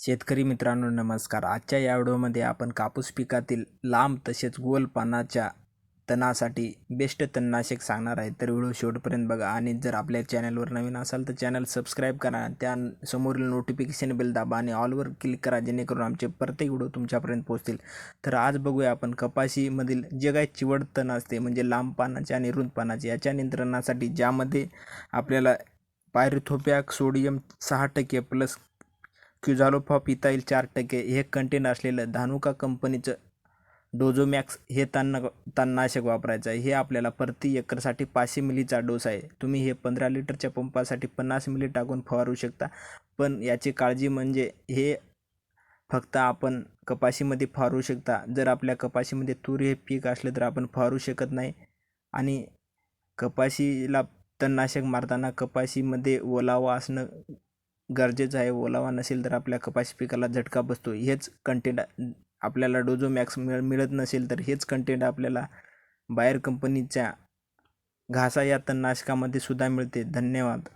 शेतकरी मित्रांनो नमस्कार. आजच्या या व्हिडिओमध्ये आपण कापूस पिकातील लांब तसेच गोल पानाच्या तणासाठी बेस्ट तणनाशक सांगणार आहे. तर व्हिडिओ शेवटपर्यंत बघा आणि जर आपल्या चॅनलवर नवीन असाल तर चॅनल सबस्क्राईब करा त्या समोरील नोटिफिकेशन बेल दाबा आणि ऑलवर क्लिक करा जेणेकरून आमचे प्रत्येक व्हिडिओ तुमच्यापर्यंत पोहोचतील. तर आज बघूया आपण कपाशीमधील जे काही चिवड तण असते म्हणजे लांब पानाचे आणि रुंद पानाचे याच्या नियंत्रणासाठी ज्यामध्ये आपल्याला पायरिथोपॅक सोडियम सहा टक्के प्लस क्युझालोफॉप इथाईल चार टक्के. हे कंटेन असलेलं धानुका कंपनीचं डोझोमॅक्स हे तण तणनाशक वापरायचं आहे. हे आपल्याला प्रति एकरसाठी पाचशे मिलीचा डोस आहे. तुम्ही हे पंधरा लिटरच्या पंपासाठी पन्नास मिली टाकून फवारू शकता. पण याची काळजी म्हणजे हे फक्त आपण कपाशीमध्ये फवारू शकता. जर आपल्या कपाशीमध्ये तूर हे पीक असलं तर आपण फवारू शकत नाही. आणि कपाशीला तणनाशक मारताना कपाशीमध्ये ओलावा असणं गरजेचं आहे ओलावा नसेल तर आपल्या कपाशी पिकाला झटका बसतो. हेच कंटेंट आपल्याला डोजो मॅक्स मिळ मिळत नसेल तर हेच कंटेंट आपल्याला बाहेर कंपनीच्या घासा या तणनाशकामध्ये सुद्धा मिळते. धन्यवाद.